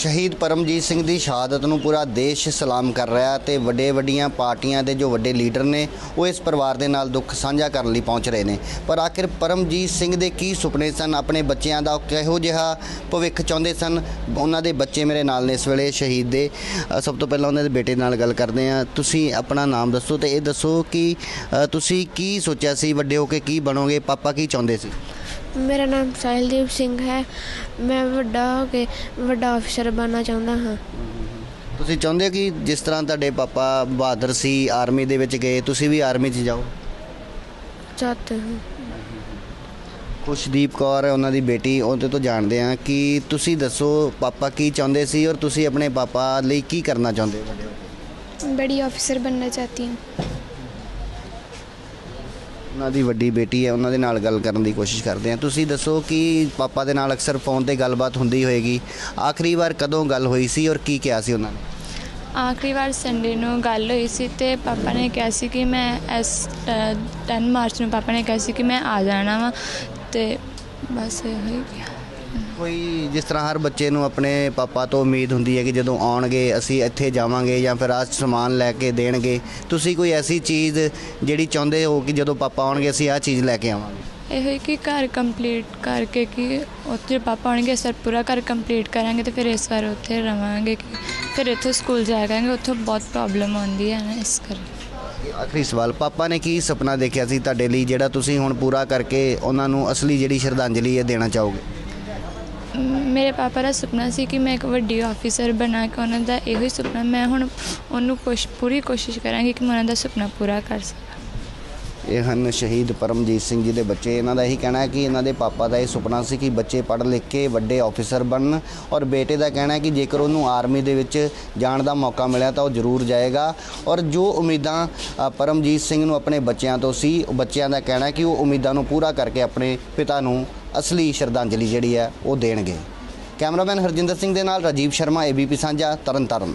ਸ਼ਹੀਦ ਪਰਮਜੀਤ ਸਿੰਘ ਦੀ ਸ਼ਹਾਦਤ ਨੂੰ ਪੂਰਾ ਦੇਸ਼ ਸਲਾਮ ਕਰ ਰਿਹਾ ਤੇ ਵੱਡੇ ਵੱਡੀਆਂ ਪਾਰਟੀਆਂ ਦੇ ਜੋ ਵੱਡੇ ਲੀਡਰ ਨੇ, ਉਹ ਇਸ ਪਰਿਵਾਰ ਦੇ ਨਾਲ ਦੁੱਖ ਸਾਂਝਾ ਕਰਨ ਲਈ ਪਹੁੰਚ ਰਹੇ ਨੇ। ਪਰ ਆਖਿਰ ਪਰਮਜੀਤ ਸਿੰਘ ਦੇ ਕੀ ਸੁਪਨੇ ਸਨ? ਆਪਣੇ ਬੱਚਿਆਂ ਦਾ ਉਹ ਕਿਹੋ ਜਿਹਾ ਭਵਿੱਖ ਚਾਹੁੰਦੇ ਸਨ? ਉਹਨਾਂ ਦੇ ਬੱਚੇ ਮੇਰੇ ਨਾਲ ਨੇ ਇਸ ਵੇਲੇ ਸ਼ਹੀਦ ਦੇ। ਸਭ ਤੋਂ ਪਹਿਲਾਂ ਉਹਨਾਂ ਦੇ ਬੇਟੇ ਨਾਲ ਗੱਲ ਕਰਦੇ ਆ ਤੁਸੀਂ ਆਪਣਾ ਨਾਮ ਦੱਸੋ ਤੇ ਇਹ ਦੱਸੋ ਕਿ ਤੁਸੀਂ ਕੀ ਸੋਚਿਆ ਸੀ? ਵੱਡੇ ਹੋ ਕੇ ਕੀ ਬਣੋਗੇ? ਪਾਪਾ ਕੀ ਚਾਹੁੰਦੇ ਸੀ? ਮੇਰਾ ਨਾਮ ਸਾਹਿਲਦੀਪ ਸਿੰਘ ਹੈ। ਮੈਂ ਵੱਡਾ ਹੋ ਕੇ ਵੱਡਾ ਅਫਸਰ ਬਣਨਾ ਚਾਹੁੰਦਾ ਹਾਂ। ਤੁਸੀਂ ਚਾਹੁੰਦੇ ਹੋ ਕਿ ਜਿਸ ਤਰ੍ਹਾਂ ਤੁਹਾਡੇ ਪਾਪਾ ਬਹਾਦਰ ਸੀ ਆਰਮੀ ਦੇ ਵਿੱਚ ਗਏ ਤੁਸੀਂ ਵੀ ਆਰਮੀ 'ਚ ਜਾਓ? ਚਾਹਤੇ ਹਾਂ। ਖੁਸ਼ਦੀਪ ਕੌਰ ਹੈ ਉਹਨਾਂ ਦੀ ਬੇਟੀ ਉਹਦੇ ਤੋਂ ਜਾਣਦੇ ਆ ਕਿ ਤੁਸੀਂ ਦੱਸੋ ਪਾਪਾ ਕੀ ਚਾਹੁੰਦੇ ਸੀ ਔਰ ਤੁਸੀਂ ਆਪਣੇ ਪਾਪਾ ਲਈ ਕੀ ਕਰਨਾ ਚਾਹੁੰਦੇ ਹੋ ਬੜੀ ਅਫਸਰ ਬਣਨਾ ਚਾਹਤੀ ਹਾਂ। ਉਹਨਾਂ ਦੀ ਵੱਡੀ ਬੇਟੀ ਹੈ ਉਹਨਾਂ ਦੇ ਨਾਲ ਗੱਲ ਕਰਨ ਦੀ ਕੋਸ਼ਿਸ਼ ਕਰਦੇ ਹਾਂ। ਤੁਸੀਂ ਦੱਸੋ ਕਿ ਪਾਪਾ ਦੇ ਨਾਲ ਅਕਸਰ ਫੋਨ ਤੇ ਗੱਲਬਾਤ ਹੁੰਦੀ ਹੋਏਗੀ। ਆਖਰੀ ਵਾਰ ਕਦੋਂ ਗੱਲ ਹੋਈ ਸੀ ਔਰ ਕੀ ਕਿਹਾ ਸੀ ਉਹਨਾਂ ਨੇ? ਆਖਰੀ ਵਾਰ ਸੰਡੇ ਨੂੰ ਗੱਲ ਹੋਈ ਸੀ ਤੇ ਪਾਪਾ ਨੇ ਕਿਹਾ ਸੀ ਕਿ ਮੈਂ ਇਸ ਅ, 10 ਮਾਰਚ ਨੂੰ ਪਾਪਾ ਨੇ ਕਿਹਾ ਸੀ ਕਿ ਮੈਂ ਆ ਜਾਣਾ ਵਾ ਤੇ ਬਸ ਇਹੋ ਹੀ ਕਿਹਾ। ਕੋਈ ਜਿਸ ਤਰ੍ਹਾਂ ਹਰ ਬੱਚੇ ਨੂੰ ਆਪਣੇ ਪਾਪਾ ਤੋਂ ਉਮੀਦ ਹੁੰਦੀ ਹੈ ਕਿ ਜਦੋਂ ਆਉਣਗੇ ਅਸੀਂ ਇੱਥੇ ਜਾਵਾਂਗੇ ਜਾਂ ਫਿਰ ਆਹ ਸਮਾਨ ਲੈ ਕੇ ਦੇਣਗੇ ਤੁਸੀਂ ਕੋਈ ਐਸੀ ਚੀਜ਼ ਜਿਹੜੀ ਚਾਹੁੰਦੇ ਹੋ ਕਿ ਜਦੋਂ ਪਾਪਾ ਆਉਣਗੇ ਅਸੀਂ ਆਹ ਚੀਜ਼ ਲੈ ਕੇ ਆਵਾਂਗੇ? ਇਹੋ ਹੀ ਕਿ ਘਰ ਕੰਪਲੀਟ ਕਰਕੇ ਕਿ ਉੱਥੇ ਪਾਪਾ ਆਉਣਗੇ ਸਰ ਪੂਰਾ ਘਰ ਕੰਪਲੀਟ ਕਰਾਂਗੇ ਤੇ ਫਿਰ ਇਸ ਵਾਰ ਉੱਥੇ ਰਵਾਂਗੇ ਕਿ ਫਿਰ ਇੱਥੋਂ ਸਕੂਲ ਜਾਇਆ ਕਰਾਂਗੇ ਉੱਥੋਂ ਬਹੁਤ ਪ੍ਰੋਬਲਮ ਆਉਂਦੀ ਹੈ ਨਾ ਇਸ ਕਰਕੇ। ਆਖਰੀ ਸਵਾਲ ਪਾਪਾ ਨੇ ਕੀ ਸੁਪਨਾ ਦੇਖਿਆ ਸੀ ਤੁਹਾਡੇ ਲਈ ਜਿਹੜਾ ਤੁਸੀਂ ਹੁਣ ਪੂਰਾ ਕਰਕੇ ਉਹਨਾਂ ਨੂੰ ਅਸਲੀ ਜਿਹੜੀ ਸ਼ਰਧਾਂਜਲੀ ਹੈ ਦੇਣਾ ਚਾਹੋਗੇ? ਮੇਰੇ ਪਾਪਾ ਦਾ ਸੁਪਨਾ ਸੀ ਕਿ ਮੈਂ ਇੱਕ ਵੱਡੀ ਆਫੀਸਰ ਬਣਾ ਕੇ ਉਹਨਾਂ ਦਾ ਇਹੋ ਹੀ ਸੁਪਨਾ ਮੈਂ ਹੁਣ ਉਹਨੂੰ ਕੋਸ਼ ਪੂਰੀ ਕੋਸ਼ਿਸ਼ ਕਰਾਂਗੀ ਕਿ ਮੈਂ ਉਹਨਾਂ ਦਾ ਸੁਪਨਾ ਪੂਰਾ ਕਰ ਸਕਾਂ। ਇਹ ਹਨ ਸ਼ਹੀਦ ਪਰਮਜੀਤ ਸਿੰਘ ਜੀ ਦੇ ਬੱਚੇ। ਇਹਨਾਂ ਦਾ ਇਹੀ ਕਹਿਣਾ ਹੈ ਕਿ ਇਹਨਾਂ ਦੇ ਪਾਪਾ ਦਾ ਇਹ ਸੁਪਨਾ ਸੀ ਕਿ ਬੱਚੇ ਪੜ੍ਹ ਲਿਖ ਕੇ ਵੱਡੇ ਆਫੀਸਰ ਬਣਨ ਔਰ ਬੇਟੇ ਦਾ ਕਹਿਣਾ ਹੈ ਕਿ ਜੇਕਰ ਉਹਨੂੰ ਆਰਮੀ ਦੇ ਵਿੱਚ ਜਾਣ ਦਾ ਮੌਕਾ ਮਿਲਿਆ ਤਾਂ ਉਹ ਜ਼ਰੂਰ ਜਾਏਗਾ। ਔਰ ਜੋ ਉਮੀਦਾਂ ਅ, ਪਰਮਜੀਤ ਸਿੰਘ ਨੂੰ ਆਪਣੇ ਬੱਚਿਆਂ ਤੋਂ ਸੀ ਉਹ ਬੱਚਿਆਂ ਦਾ ਕਹਿਣਾ ਹੈ ਕਿ ਉਹ ਉਮੀਦਾਂ ਨੂੰ ਪੂਰਾ ਕਰਕੇ ਆਪਣੇ ਪਿਤਾ ਨੂੰ ਅਸਲੀ ਸ਼ਰਧਾਂਜਲੀ ਜਿਹੜੀ ਹੈ ਉਹ ਦੇਣਗੇ। ਕੈਮਰਾਮੈਨ ਹਰਜਿੰਦਰ ਸਿੰਘ ਦੇ ਨਾਲ ਰਾਜੀਵ ਸ਼ਰਮਾ ਏਬੀਪੀ ਸਾਂਝਾ, ਤਰਨਤਾਰਨ।